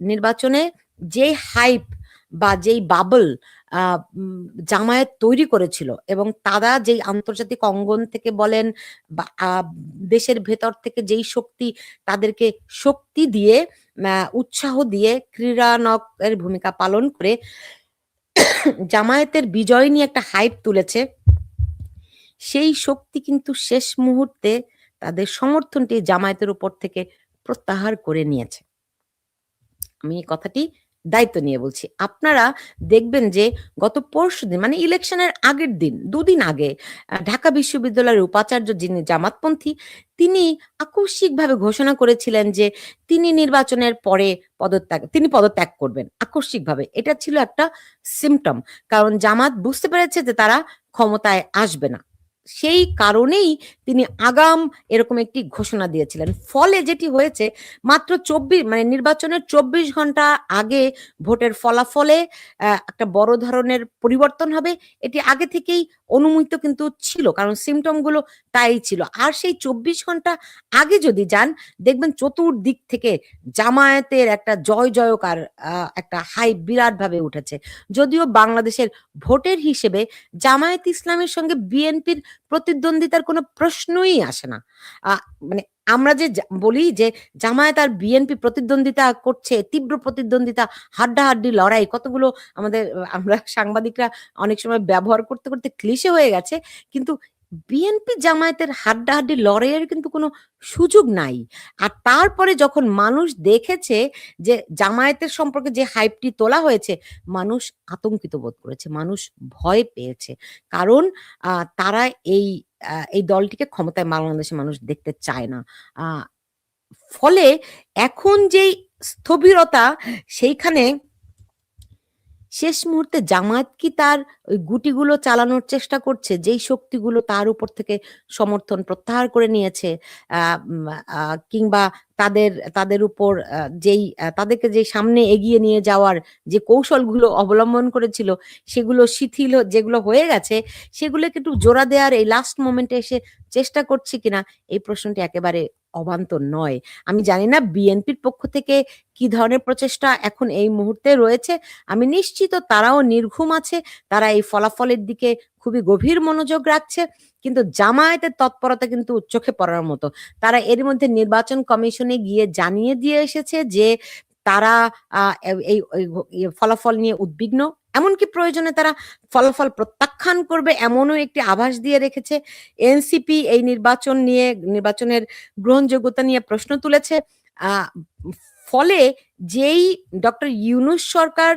নির্বাচনে যে হাইপ বা যেই বাবল জামায়াত তৈরি করেছিল এবং তারা যেই আন্তর্জাতিক অঙ্গন থেকে বলেন বা দেশের ভেতর থেকে যেই শক্তি তাদেরকে শক্তি দিয়ে উৎসাহ দিয়ে ক্রীড়ানকের ভূমিকা পালন করে জামায়াতের বিজয় নিয়ে একটা হাইপ তুলেছে, সেই শক্তি কিন্তু শেষ মুহূর্তে তাদের সমর্থনটি জামায়াতের উপর থেকে প্রত্যাহার করে নিয়েছে। আমি এই কথাটি দায়িত্ব নিয়ে বলছি। আপনারা দেখবেন যে গত পরশু দিন মানে ইলেকশনের আগের দিন, দুদিন আগে ঢাকা বিশ্ববিদ্যালয়ের উপাচার্য যিনি জামাতপন্থী, তিনি আকস্মিকভাবে ঘোষণা করেছিলেন যে তিনি নির্বাচনের পরে পদত্যাগ, তিনি পদত্যাগ করবেন, আকস্মিকভাবে। এটা ছিল একটা সিমটম কারণ জামাত বুঝতে পেরেছে যে তারা ক্ষমতায় আসবে না। সেই কারণেই তিনি আগাম এরকম একটি ঘোষণা দিয়েছিলেন। ফলে যেটি হয়েছে, মাত্র চব্বিশ মানে নির্বাচনের চব্বিশ ঘণ্টা আগে ভোটের ফলাফলে একটা বড় ধরনের পরিবর্তন হবে, এটি আগে থেকেই অনুমিত কিন্তু ছিল, কারণ সিমটমগুলো তাই ছিল। আর সেই চব্বিশ ঘণ্টা আগে যদি যান, দেখবেন চতুর্দিক থেকে জামায়াতের একটা জয় জয়কার একটা হাই বিরাট ভাবে উঠেছে। যদিও বাংলাদেশের ভোটের হিসেবে জামায়াত ইসলামের সঙ্গে বিএনপির প্রতিদ্বন্দ্বিতার কোনো প্রশ্নই আসে না। মানে আমরা যে বলি যে জামায়াত আর বিএনপি প্রতিদ্বন্দ্বিতা করছে, তীব্র প্রতিদ্বন্দ্বিতা, হাড্ডাহাড্ডি লড়াই, কতগুলো আমাদের আমরা সাংবাদিকরা অনেক সময় ব্যবহার করতে করতে ক্লিশে হয়ে গেছে, কিন্তু বিএনপি জামায়াতের হাড্ডাহাড্ডি লড়াইয়ের কিন্তু কোনো সুযোগ নাই। আর তারপরে যখন মানুষ দেখেছে যে জামায়াতের সম্পর্কে যে হাইপটি তোলা হয়েছে, মানুষ আতঙ্কিত বোধ করেছে, মানুষ ভয় পেয়েছে। কারণ তারা এই এই দলটিকে ক্ষমতায় বাংলাদেশের মানুষ দেখতে চায় না। ফলে এখন যেই স্থবিরতা, সেইখানে শেষ মুহূর্তে জামায়াত কি তার ওই গুটিগুলো চালানোর চেষ্টা করছে? যেই শক্তিগুলো তার উপর থেকে সমর্থন প্রত্যাহার করে নিয়েছে কিংবা তাদের তাদের উপর যেই তাদেরকে যে সামনে এগিয়ে নিয়ে যাওয়ার যে কৌশলগুলো অবলম্বন করেছিল, সেগুলো শিথিল যেগুলো হয়ে গেছে, সেগুলোকে একটু জোড়া দেওয়ার এই লাস্ট মোমেন্টে এসে চেষ্টা করছি কিনা, এই প্রশ্নটি একেবারে অবান্তর নয়। আমি জানি না বিএনপির পক্ষ থেকে কি ধরনের প্রচেষ্টা এখন এই মুহূর্তে রয়েছে। আমি নিশ্চিত তারাও নির্ঘুম আছে, তারা এই ফলাফলের দিকে খুবই গভীর মনোযোগ রাখছে, কিন্তু জামায়াতের তৎপরতা কিন্তু চোখে পড়ার মতো। তারা এর মধ্যে নির্বাচন কমিশনে গিয়ে জানিয়ে দিয়ে এসেছে যে তারা এই ফলাফল নিয়ে উদ্বিগ্ন। এমনকি প্রয়োজনে তারা ফলাফল প্রত্যাখ্যান করবে এমনও একটি আভাস দিয়ে রেখেছে। এনসিপি এই নির্বাচন নিয়ে, নির্বাচনের গ্রহণযোগ্যতা নিয়ে প্রশ্ন তুলেছে। ফলে যেই ডক্টর ইউনুস সরকার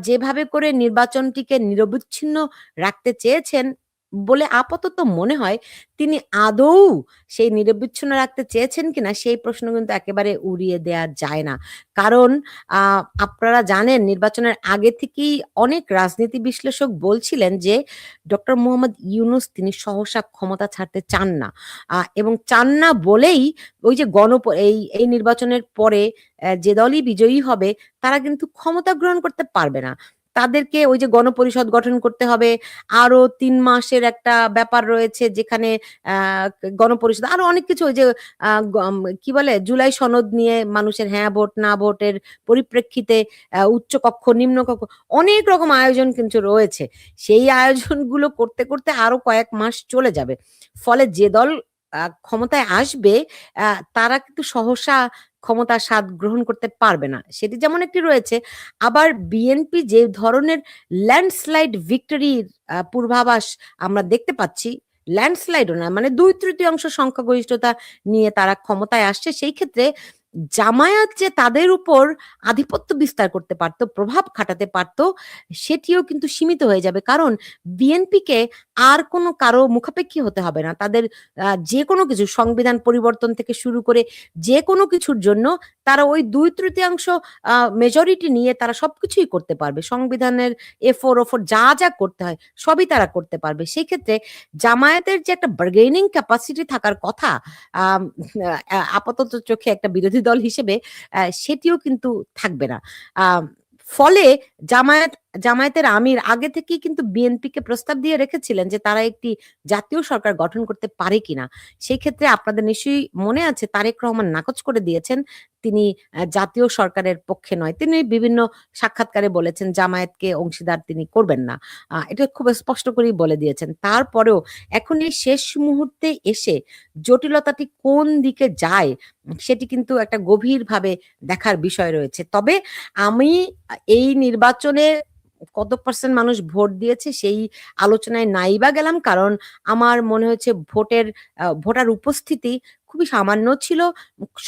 যেভাবে করে নির্বাচনটিকে নিরবিচ্ছিন্ন রাখতে চেয়েছেন বলে আপাতত মনে হয় তিনি আদৌ সেই নিরবিচ্ছিন্ন রাখতে চেয়েছেন কিনা সেই প্রশ্ন কিন্তু একেবারে উড়িয়ে দেয়া যায় না। কারণ আপনারা জানেন নির্বাচনের আগে থেকেই অনেক রাজনীতি বিশ্লেষক বলছিলেন যে ডক্টর মোহাম্মদ ইউনুস তিনি সহসা ক্ষমতা ছাড়তে চান না। এবং চান না বলেই ওই যে গণ এই এই নির্বাচনের পরে যে দলই বিজয়ী হবে তারা কিন্তু ক্ষমতা গ্রহণ করতে পারবে না। তাদেরকে ওই যে গণপরিষদ গঠন করতে হবে। আরও তিন মাসের একটা ব্যাপার রয়েছে যেখানে গণপরিষদ আরও অনেক কিছু ওই যে কি বলে, জুলাই সনদ নিয়ে মানুষের হ্যাঁ ভোট, না ভোটের পরিপ্রেক্ষিতে উচ্চ কক্ষ, নিম্ন কক্ষ অনেক রকম আয়োজন কিন্তু রয়েছে। সেই আয়োজনগুলো করতে করতে আরও কয়েক মাস চলে যাবে। ফলে যে দল ক্ষমতায় আসবে তারা কিন্তু সহসা ক্ষমতার স্বাদ গ্রহণ করতে পারবে না। সেটি যেমন একটি রয়েছে, আবার বিএনপি যে ধরনের ল্যান্ডস্লাইড ভিক্টরির পূর্বাভাস আমরা দেখতে পাচ্ছি ল্যান্ডস্লাইডও না মানে দুই তৃতীয়াংশ সংখ্যাগরিষ্ঠতা নিয়ে তারা ক্ষমতায় আসছে, সেই ক্ষেত্রে জামায়াত যে তাদের উপর আধিপত্য বিস্তার করতে পারতো, প্রভাব খাটাতে পারতো, সেটিও কিন্তু সীমিত হয়ে যাবে। কারণ বিএনপিকে আর কোনো কারও মুখাপেক্ষী হতে হবে না। তাদের যে কোনো কিছু, সংবিধান পরিবর্তন থেকে শুরু করে যে কোনো কিছুর জন্য তারা ওই দুই তৃতীয়াংশ মেজরিটি নিয়ে তারা সবকিছুই করতে পারবে। সংবিধানের এফোর ওফোর যা যা করতে হয়, সবই তারা করতে পারবে। সেই ক্ষেত্রে জামায়াতের যে একটা বার্গেনিং ক্যাপাসিটি থাকার কথা আপাতত চোখে একটা বিরোধী দল হিসেবে সেটিও কিন্তু থাকবে না। ফলে জামায়াত জামায়াতের আমির আগে থেকেই কিন্তু বিএনপিকে প্রস্তাব দিয়ে রেখেছিলেন যে তারা একটি জাতীয় সরকার গঠন করতে পারে কিনা। সেই ক্ষেত্রে আপনাদের নিশ্চয়ই মনে আছে, তারেক রহমান নাকচ করে দিয়েছেন। তিনি জাতীয় সরকারের পক্ষে নয়। তিনি বিভিন্ন সাক্ষাৎকারে বলেছেন, জামায়াতকে অংশীদার তিনি করবেন না। এটা খুব স্পষ্ট করেই বলে দিয়েছেন। তারপরেও এখন এই শেষ মুহূর্তে এসে জটিলতাটি কোন দিকে যায়, সেটি কিন্তু একটা গভীরভাবে দেখার বিষয় রয়েছে। তবে আমি এই নির্বাচনে কত পার্সেন্ট মানুষ ভোট দিয়েছে সেই আলোচনায় নাই বা গেলাম, কারণ আমার মনে হচ্ছে ভোটের ভোটার উপস্থিতি খুবই সামান্য ছিল।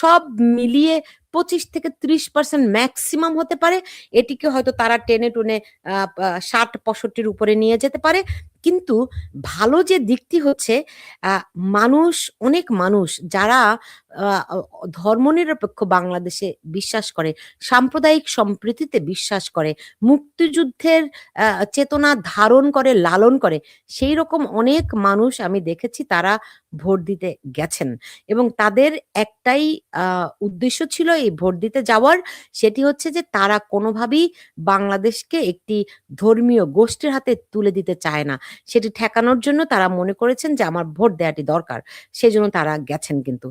সব মিলিয়ে পঁচিশ থেকে ত্রিশ পার্সেন্ট ম্যাক্সিমাম হতে পারে। এটিকে হয়তো তারা টেনে টুনে ষাট, পঁয়ষট্টির উপরে নিয়ে যেতে পারে। কিন্তু ভালো যে দিকটি হচ্ছে মানুষ, অনেক মানুষ যারা ধর্মনিরপেক্ষ বাংলাদেশে বিশ্বাস করে, সাম্প্রদায়িক সম্প্রীতিতে বিশ্বাস করে, মুক্তিযুদ্ধের চেতনা ধারণ করে, লালন করে, সেই রকম অনেক মানুষ আমি দেখেছি তারা ভোট দিতে গেছেন। এবং তাদের একটাই উদ্দেশ্য ছিল এই ভোট দিতে যাওয়ার, সেটি হচ্ছে যে তারা কোনোভাবেই বাংলাদেশকে একটি ধর্মীয় গোষ্ঠীর হাতে তুলে দিতে চায় না। সেটি ঠেকানোর জন্য তারা মনে করেছেন যে আমার ভোট দেওয়াটি দরকার সেই জন্য তারা গেছেন কিন্তু।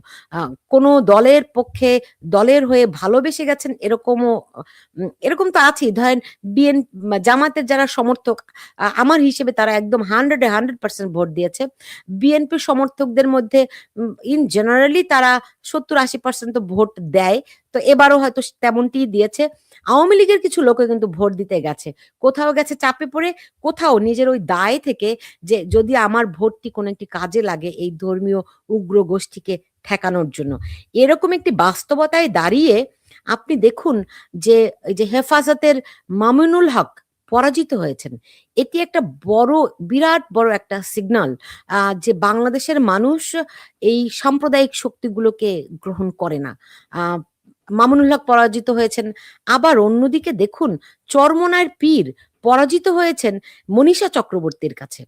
কোনো দলের পক্ষে দলের হয়ে ভালোবেসে গেছেন এরকমও এরকম তো আছেই। ধরেন বিএন জামাতের যারা সমর্থক আমার হিসেবে তারা একদম হান্ড্রেডে হান্ড্রেড পার্সেন্ট ভোট দিয়েছে। বিএনপি সমর্থকদের মধ্যে ইন জেনারেলি তারা সত্তর আশি পার্সেন্ট তো ভোট দেয়। তো এবারও হয়তো তেমনটি দিয়েছে। আওয়ামী লীগের কিছু লোকে কিন্তু ভোট দিতে গেছে। কোথাও গেছে চাপে পড়ে, কোথাও নিজের ওই দায় থেকে যে যদি আমার ভোটটি কোনো একটি কাজে লাগে এই ধর্মীয় উগ্র গোষ্ঠীকে ঠেকানোর জন্য। এরকম একটি বাস্তবতায় দাঁড়িয়ে আপনি দেখুন যে, এই যে হেফাজতের মামিনুল হক পরাজিত হয়েছেন। এটি একটা বড়, বিরাট বড় একটা সিগনাল যে বাংলাদেশের মানুষ এই সাম্প্রদায়িক শক্তিগুলোকে গ্রহণ করে না। মামুনুল হক পরাজিত হয়েছেন। আবার অন্যদিকে দেখুন চরমনার পীর পরাজিত হয়েছেন মনীষা চক্রবর্তীর কাছে।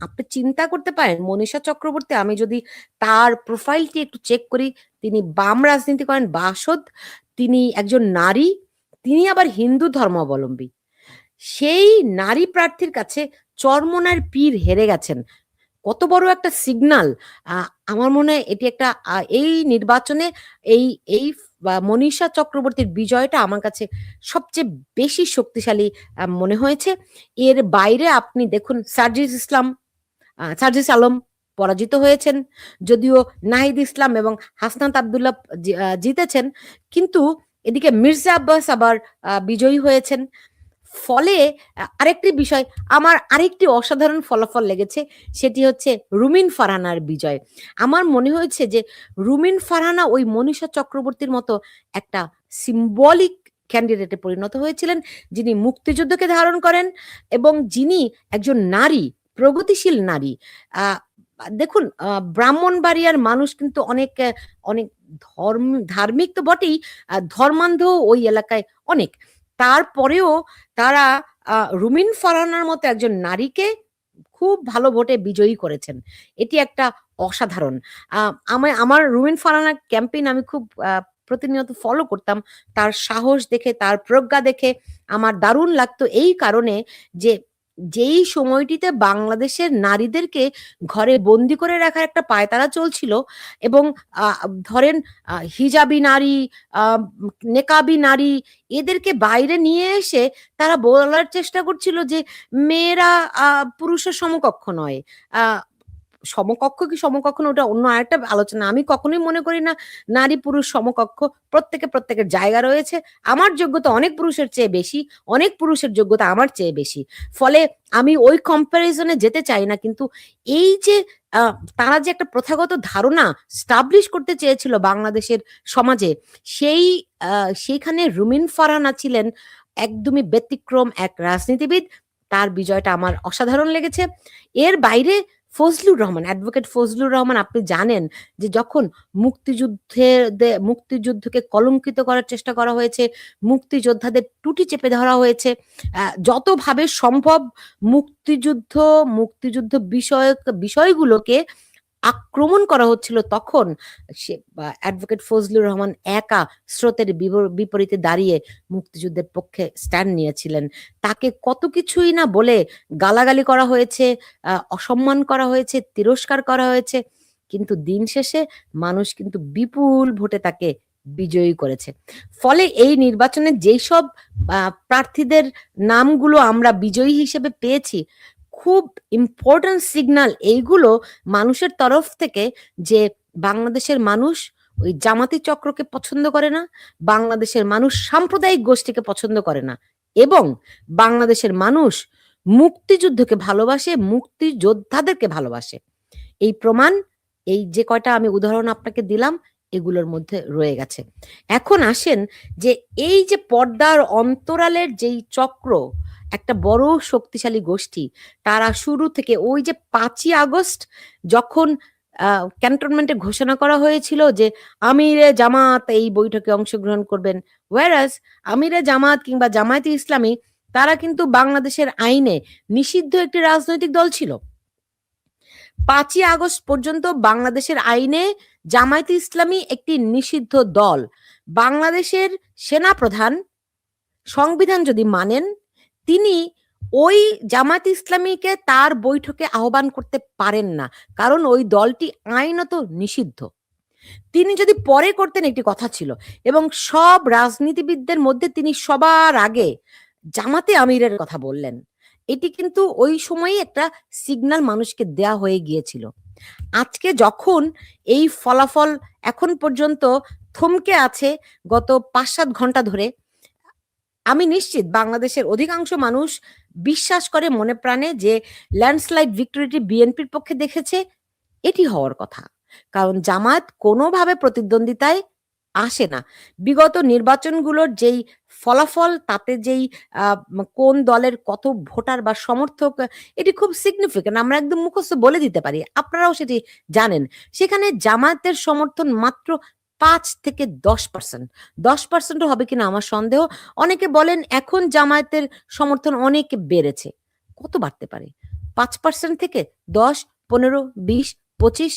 আপনি চিন্তা করতে পারেন, মনীষা চক্রবর্তী, আমি যদি তার প্রোফাইলটি একটু চেক করি, তিনি বাম রাজনীতি করেন, বাসদ, তিনি একজন নারী, তিনি আবার হিন্দু ধর্মাবলম্বী। সেই নারী প্রার্থীর কাছে চরমনার পীর হেরে গেছেন কত বড় একটা সিগনাল আমার মনে হয় এটি একটা এই নির্বাচনে এই এই মনীষা চক্রবর্তীর বিজয়টা আমার কাছে সবচেয়ে বেশি শক্তিশালী মনে হয়েছে। এর বাইরে আপনি দেখুন সার্জিস ইসলাম সার্জিস আলম পরাজিত হয়েছেন। যদিও নাহিদ ইসলাম এবং হাসনাত আবদুল্লাহ জিতেছেন, কিন্তু এদিকে মির্জা আব্বাস আবার বিজয়ী হয়েছেন। ফলে আরেকটি বিষয়, আমার আরেকটি অসাধারণ ফলাফল লেগেছে, সেটি হচ্ছে রুমিন ফারহানার বিজয়। আমার মনে হয়েছে যে, রুমিন ফারহানা ওই মনীষা চক্রবর্তীর মতো একটা সিম্বলিক ক্যান্ডিডেটে পরিণত হয়েছিলেন, যিনি মুক্তিযুদ্ধকে ধারণ করেন এবং যিনি একজন নারী, প্রগতিশীল নারী। দেখুন ব্রাহ্মণবাড়িয়ার মানুষ কিন্তু অনেক অনেক ধর্ম, ধার্মিক তো বটেই ধর্মান্ধ ওই এলাকায় অনেক। তারপরেও তারা রুমিন ফারানার মতো একজন নারীকে খুব ভালো ভোটে বিজয়ী করেছেন। এটি একটা অসাধারণ। আমার আমার রুমিন ফারানার ক্যাম্পেইন আমি খুব প্রতিনিয়ত ফলো করতাম। তার সাহস দেখে, তার প্রজ্ঞা দেখে আমার দারুণ লাগতো এই কারণে যে যেই সময়টিতে বাংলাদেশের নারীদেরকে ঘরে বন্দি করে রাখার একটা পায়তারা চলছিল এবং ধরেন হিজাবি নারী নেকাবি নারী এদেরকে বাইরে নিয়ে এসে তারা বলার চেষ্টা করছিল যে মেয়েরা পুরুষের সমকক্ষ নয়। সমকক্ষ কি সমকক্ষ না, ওটা অন্য আরেকটা আলোচনা। আমি কখনোই মনে করি না নারী পুরুষ সমকক্ষ, প্রত্যেকে প্রত্যেকের জায়গা রয়েছে। আমার যোগ্যতা অনেক পুরুষের চেয়ে বেশি, অনেক পুরুষের যোগ্যতা আমার চেয়ে বেশি। ফলে আমি ওই কম্প্যারিজনে যেতে চাই না, কিন্তু এই যে তারা যে একটা প্রথাগত ধারণা স্টাবলিশ করতে চেয়েছিল বাংলাদেশের সমাজে, সেই সেইখানে রুমিন ফারহানা ছিলেন একদমই ব্যতিক্রম এক রাজনীতিবিদ। তার বিজয়টা আমার অসাধারণ লেগেছে। এর বাইরে ফজলুর রহমান অ্যাডভোকেট ফজলুর রহমান, আপনি জানেন যে যখন মুক্তিযুদ্ধের মুক্তিযুদ্ধকে কলঙ্কিত করার চেষ্টা করা হয়েছে, মুক্তিযোদ্ধাদের টুটি চেপে ধরা হয়েছে যতভাবে সম্ভব মুক্তিযুদ্ধ মুক্তিযুদ্ধ বিষয়ক, বিষয়গুলোকে আক্রমণ করা হচ্ছিল তখন সে অ্যাডভোকেট ফজলুর রহমান একা স্রোতের বিপরীতে দাঁড়িয়ে মুক্তিযুদ্ধের পক্ষে স্ট্যান্ড নিয়েছিলেন। তাকে কত কিছুই না বলে গালাগালি করা হয়েছে অসম্মান করা হয়েছে, তিরস্কার করা হয়েছে, কিন্তু দিন শেষে মানুষ কিন্তু বিপুল ভোটে তাকে বিজয়ী করেছে। ফলে এই নির্বাচনে যেই সব প্রার্থীদের নামগুলো আমরা বিজয়ী হিসেবে পেয়েছি খুব ইম্পর্টেন্ট সিগনাল এইগুলো মানুষের তরফ থেকে যে বাংলাদেশের মানুষ ওই জামাতি চক্রকে পছন্দ করে না, বাংলাদেশের মানুষ সাম্প্রদায়িক গোষ্ঠীকে পছন্দ করে না এবং বাংলাদেশের মানুষ মুক্তিযুদ্ধকে ভালোবাসে, মুক্তিযোদ্ধাদেরকে ভালোবাসে। এই প্রমাণ, এই যে কয়টা আমি উদাহরণ আপনাকে দিলাম, এগুলোর মধ্যে রয়ে গেছে। এখন আসেন যে এই যে পর্দার অন্তরালের যেই চক্র একটা বড় শক্তিশালী গোষ্ঠী। তারা শুরু থেকে ওই যে পাঁচই আগস্ট যখন ক্যান্টনমেন্টে ঘোষণা করা হয়েছিল যে আমিরে জামাত এই বৈঠকে অংশগ্রহণ করবেন। ওয়ারাস আমিরে জামাত কিংবা জামায়াতে ইসলামী, তারা কিন্তু বাংলাদেশের আইনে নিষিদ্ধ একটি রাজনৈতিক দল ছিল। পাঁচই আগস্ট পর্যন্ত বাংলাদেশের আইনে জামায়াতে ইসলামী একটি নিষিদ্ধ দল। বাংলাদেশের সেনা প্রধান সংবিধান যদি মানেন তিনি ওই জামাত ইসলামীকে তার বৈঠকে আহ্বান করতে পারেন না। কারণ ওই দলটি আইনত নিষিদ্ধ। তিনি যদি পরে করতেন একটি কথা ছিল এবং সব রাজনীতিবিদদের মধ্যে তিনি সবার আগে জামাতে আমিরের কথা বললেন। এটি কিন্তু ওই সময়ই একটা সিগনাল মানুষকে দেয়া হয়ে গিয়েছিল। আজকে যখন এই ফলাফল এখন পর্যন্ত থমকে আছে, গত পাঁচ সাত ঘণ্টা ধরে আমি নিশ্চিত বাংলাদেশের অধিকাংশ মানুষ বিশ্বাস করে মনে প্রাণে যে ল্যান্ডস্লাইড ভিক্টোরিটি বিএনপির পক্ষে দেখেছে, এটি হওয়ার কথা। কারণ জামায়াত কোনোভাবে প্রতিদ্বন্দ্বিতায় আসে না। বিগত নির্বাচনগুলোর যেই ফলাফল, তাতে যেই কোন দলের কত ভোটার বা সমর্থক, এটি খুব সিগনিফিকেন্ট আমরা একদম মুখস্থ বলে দিতে পারি। আপনারাও সেটি জানেন। সেখানে জামায়াতের সমর্থন মাত্র পাঁচ থেকে দশ পার্সেন্ট দশ পার্সেন্টও হবে কিনা আমার সন্দেহ। অনেকে বলেন এখন জামায়াতের সমর্থন অনেক বেড়েছে। কত বাড়তে পারে? পাঁচ পার্সেন্ট থেকে দশ, পনেরো, বিশ, পঁচিশ?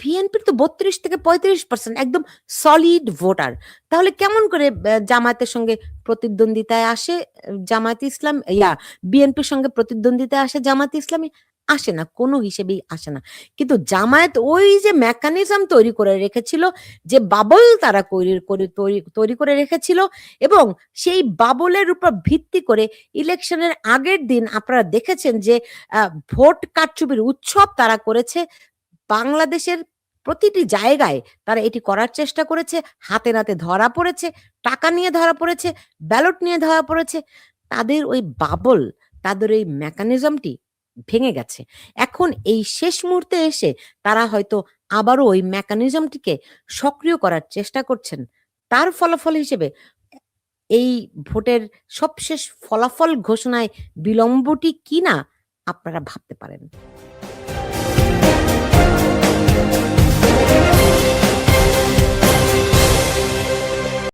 বিএনপির তো বত্রিশ থেকে পঁয়ত্রিশ পার্সেন্ট একদম সলিড ভোটার তাহলে কেমন করে জামায়াতের সঙ্গে প্রতিদ্বন্দ্বিতায় আসে জামায়াত ইসলাম? ইয়া, বিএনপির সঙ্গে প্রতিদ্বন্দ্বিতায় আসে জামায়াত ইসলামী? আসে না, কোনো হিসেবেই আসে না। কিন্তু জামায়াত ওই যে মেকানিজম তৈরি করে রেখেছিল, যে বাবল তারা তৈরি করে রেখেছিল এবং সেই বাবলের উপর ভিত্তি করে ইলেকশনের আগের দিন আপনারা দেখেছেন যে ভোট কারচুপির উৎসব তারা করেছে। বাংলাদেশের প্রতিটি জায়গায় তারা এটি করার চেষ্টা করেছে। হাতে নাতে ধরা পড়েছে, টাকা নিয়ে ধরা পড়েছে ব্যালট নিয়ে ধরা পড়েছে। তাদের ওই বাবল তাদের ওই মেকানিজমটি ভেঙে গেছে। এখন এই শেষ মুহূর্তে এসে তারা হয়তো আবারও ওই মেকানিজমটিকে সক্রিয় করার চেষ্টা করছেন। তার ফলাফল হিসেবে এই ভোটের সবশেষ ফলাফল ঘোষণায় বিলম্বটি কিনা আপনারা ভাবতে পারেন।